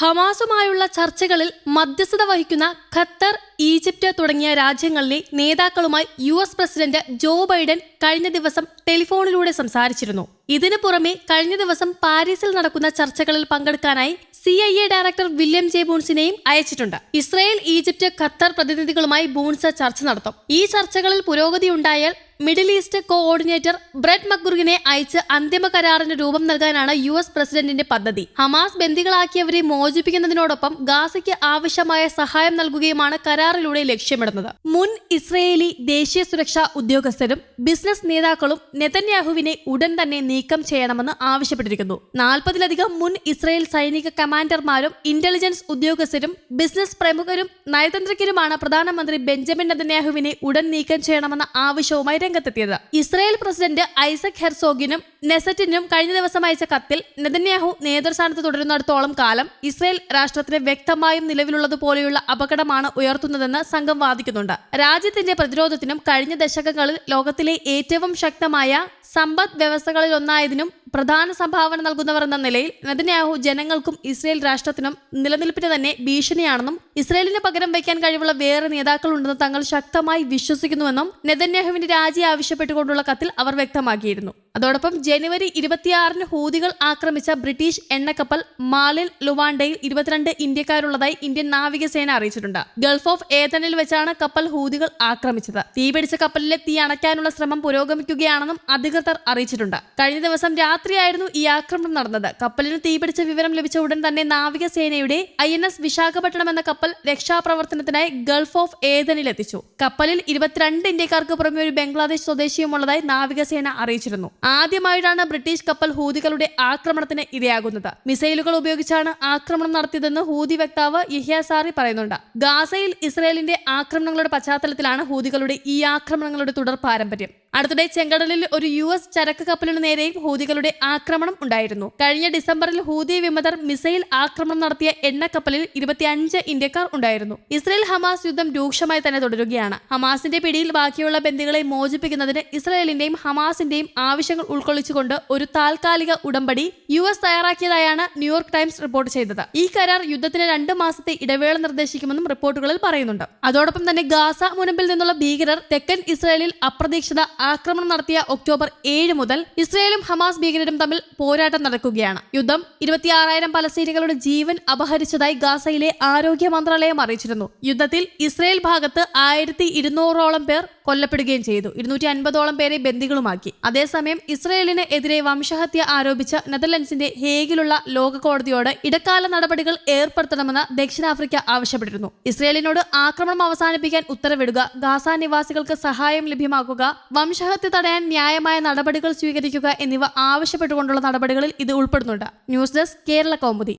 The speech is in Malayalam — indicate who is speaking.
Speaker 1: ഹമാസുമായുള്ള ചർച്ചകളിൽ മധ്യസ്ഥത വഹിക്കുന്ന ഖത്തർ ഈജിപ്ത് തുടങ്ങിയ രാജ്യങ്ങളിലെ നേതാക്കളുമായി U S president Joe Biden കഴിഞ്ഞ ദിവസം ടെലിഫോണിലൂടെ സംസാരിച്ചിരുന്നു. ഇതിനു പുറമെ കഴിഞ്ഞ ദിവസം പാരീസിൽ നടക്കുന്ന ചർച്ചകളിൽ പങ്കെടുക്കാനായി C I A director William J ബൂൺസിനെയും അയച്ചിട്ടുണ്ട്. ഇസ്രായേൽ ഈജിപ്റ്റ് ഖത്തർ പ്രതിനിധികളുമായി ബൂൺസ് ചർച്ച നടത്തും. ഈ ചർച്ചകളിൽ പുരോഗതി ഉണ്ടായാൽ മിഡിൽ ഈസ്റ്റ് കോഓർഡിനേറ്റർ ബ്രെഡ് മക്ഗുർഗിനെ അയച്ച് അന്തിമ കരാറിന് രൂപം നൽകാനാണ് യു എസ് പ്രസിഡന്റിന്റെ പദ്ധതി. ഹമാസ് ബന്ദികളാക്കിയവരെ മോചിപ്പിക്കുന്നതിനോടൊപ്പം ഗാസയ്ക്ക് ആവശ്യമായ സഹായം നൽകുകയുമാണ് കരാറിലൂടെ ലക്ഷ്യമിടുന്നത്. മുൻ ഇസ്രയേലി ദേശീയ സുരക്ഷാ ഉദ്യോഗസ്ഥരും ബിസിനസ് നേതാക്കളും നെതന്യാഹുവിനെ ഉടൻ തന്നെ നീക്കം ചെയ്യണമെന്ന് ആവശ്യപ്പെട്ടിരിക്കുന്നു. നാൽപ്പതിലധികം മുൻ ഇസ്രയേൽ സൈനിക കമാൻഡർമാരും ഇന്റലിജൻസ് ഉദ്യോഗസ്ഥരും ബിസിനസ് പ്രമുഖരും നയതന്ത്രജ്ഞരുമാണ് പ്രധാനമന്ത്രി ബെഞ്ചമിൻ നെതന്യാഹുവിനെ ഉടൻ നീക്കം ചെയ്യണമെന്ന ആവശ്യവുമായി രംഗത്തെത്തിയത്. ഇസ്രായേൽ പ്രസിഡന്റ് ഐസക് ഹെർസോഗിനും നെസറ്റിനും കഴിഞ്ഞ ദിവസം അയച്ച കത്തിൽ നെതന്യാഹു നേതൃസ്ഥാനത്ത് തുടരുന്നിടത്തോളം കാലം ഇസ്രായേൽ രാഷ്ട്രത്തിന് വ്യക്തമായും നിലവിലുള്ളതുപോലെയുള്ള അപകടമാണ് ഉയർത്തുന്നതെന്ന് സംഘം വാദിക്കുന്നുണ്ട്. രാജ്യത്തിന്റെ പ്രതിരോധത്തിനും കഴിഞ്ഞ ദശകങ്ങളിൽ ലോകത്തിലെ ഏറ്റവും ശക്തമായ സമ്പദ് വ്യവസ്ഥകളിലൊന്നായതിനും പ്രധാന സംഭാവന നൽകുന്നവർ എന്ന നിലയിൽ നെതന്യാഹു ജനങ്ങൾക്കും ഇസ്രയേൽ രാഷ്ട്രത്തിനും നിലനിൽപ്പിന് തന്നെ ഭീഷണിയാണെന്നും ഇസ്രയേലിന് പകരം വയ്ക്കാൻ കഴിവുള്ള വേറെ നേതാക്കൾ നേതാക്കളുണ്ടെന്ന് തങ്ങൾ ശക്തമായി വിശ്വസിക്കുന്നുവെന്നും നെതന്യാഹുവിന്റെ രാജി ആവശ്യപ്പെട്ടുകൊണ്ടുള്ള കത്തിൽ അവർ വ്യക്തമാക്കിയിരുന്നു. അതോടൊപ്പം ജനുവരി ഇരുപത്തിയാറിന് ഹൂതികൾ ആക്രമിച്ച ബ്രിട്ടീഷ് എണ്ണക്കപ്പൽ മാലിൽ ലുവാണ്ടയിൽ ഇരുപത്തിരണ്ട് ഇന്ത്യക്കാരുള്ളതായി ഇന്ത്യൻ നാവികസേന അറിയിച്ചിട്ടുണ്ട്. ഗൾഫ് ഓഫ് ഏതനിൽ വെച്ചാണ് കപ്പൽ ഹൂതികൾ ആക്രമിച്ചത്. തീപിടിച്ച കപ്പലിലെ തീ അണയ്ക്കാനുള്ള ശ്രമം പുരോഗമിക്കുകയാണെന്നും അധികൃതർ അറിയിച്ചിട്ടുണ്ട്. കഴിഞ്ഞ ദിവസം രാത്രിയായിരുന്നു ഈ ആക്രമണം നടന്നത്. കപ്പലിന് തീപിടിച്ച വിവരം ലഭിച്ച ഉടൻ തന്നെ നാവികസേനയുടെ ഐ എൻ എസ് വിശാഖപട്ടണം എന്ന കപ്പൽ രക്ഷാപ്രവർത്തനത്തിനായി ഗൾഫ് ഓഫ് ഏതനിൽ എത്തിച്ചു കപ്പലിൽ ഇരുപത്തിരണ്ട് ഇന്ത്യക്കാർക്ക് പുറമെ ഒരു ബംഗ്ലാദേശ് സ്വദേശിയുമുള്ളതായി നാവികസേന അറിയിച്ചിരുന്നു. ആദ്യമായിട്ടാണ് ബ്രിട്ടീഷ് കപ്പൽ ഹൂതികളുടെ ആക്രമണത്തിന് ഇരയാകുന്നത്. മിസൈലുകൾ ഉപയോഗിച്ചാണ് ആക്രമണം നടത്തിയതെന്ന് ഹൂതി വക്താവ് ഇഹ്യാസാറി സാറി പറയുന്നുണ്ട്. ഗാസയിൽ ഇസ്രയേലിന്റെ ആക്രമണങ്ങളുടെ പശ്ചാത്തലത്തിലാണ് ഹൂതികളുടെ ഈ ആക്രമണങ്ങളുടെ തുടർ പാരമ്പര്യം അടുത്തിടെ ചെങ്കടലിൽ ഒരു യു എസ് ചരക്ക് കപ്പലിന് നേരെയും ഹൂതികളുടെ ആക്രമണം ഉണ്ടായിരുന്നു. കഴിഞ്ഞ ഡിസംബറിൽ ഹൂതി വിമതർ മിസൈൽ ആക്രമണം നടത്തിയ എണ്ണക്കപ്പലിൽ ഇരുപത്തിയഞ്ച് ഇന്ത്യക്കാർ ഉണ്ടായിരുന്നു. ഇസ്രയേൽ ഹമാസ് യുദ്ധം രൂക്ഷമായി തന്നെ തുടരുകയാണ്. ഹമാസിന്റെ പിടിയിൽ ബാക്കിയുള്ള ബന്ധികളെ മോചിപ്പിക്കുന്നതിന് ഇസ്രയേലിന്റെയും ഹമാസിന്റെയും ആവശ്യങ്ങൾ ഉൾക്കൊള്ളിച്ചുകൊണ്ട് ഒരു താൽക്കാലിക ഉടമ്പടി യു എസ് തയ്യാറാക്കിയതായാണ് ന്യൂയോർക്ക് ടൈംസ് റിപ്പോർട്ട് ചെയ്തത്. ഈ കരാർ യുദ്ധത്തിന് രണ്ട് മാസത്തെ ഇടവേള നിർദ്ദേശിക്കുമെന്നും റിപ്പോർട്ടുകളിൽ പറയുന്നുണ്ട്. അതോടൊപ്പം തന്നെ ഗാസ മുനമ്പിൽ നിന്നുള്ള ഭീകരർ തെക്കൻ ഇസ്രയേലിൽ അപ്രതീക്ഷിത ആക്രമണം നടത്തിയ ഒക്ടോബർ ഏഴ് മുതൽ ഇസ്രയേലും ഹമാസ് ഭീകരരും തമ്മിൽ പോരാട്ടം നടക്കുകയാണ്. യുദ്ധം ഇരുപത്തിയാറായിരം പലസ്തീനികളുടെ ജീവൻ അപഹരിച്ചതായി ഗാസയിലെ ആരോഗ്യ മന്ത്രാലയം അറിയിച്ചിരുന്നു. യുദ്ധത്തിൽ ഇസ്രയേൽ ഭാഗത്ത് ആയിരത്തി ഇരുന്നൂറോളം പേർ കൊല്ലപ്പെടുകയും ചെയ്തു. ഇരുന്നൂറ്റി അൻപതോളം പേരെ ബന്ദികളുമാക്കി. അതേസമയം ഇസ്രയേലിന് എതിരെ വംശഹത്യ ആരോപിച്ച നെതർലൻഡ്സിന്റെ ഹേഗിലുള്ള ലോക കോടതിയോട് ഇടക്കാല നടപടികൾ ഏർപ്പെടുത്തണമെന്ന് ദക്ഷിണാഫ്രിക്ക ആവശ്യപ്പെട്ടിരുന്നു. ഇസ്രയേലിനോട് ആക്രമണം അവസാനിപ്പിക്കാൻ ഉത്തരവിടുക ഗാസ നിവാസികൾക്ക് സഹായം ലഭ്യമാക്കുക വംശഹത്യ തടയാൻ ന്യായമായ നടപടികൾ സ്വീകരിക്കുക എന്നിവ ആവശ്യപ്പെട്ടുകൊണ്ടുള്ള നടപടികളിൽ ഇത് ഉൾപ്പെടുന്നുണ്ട്. News desk Kerala Kaumudi.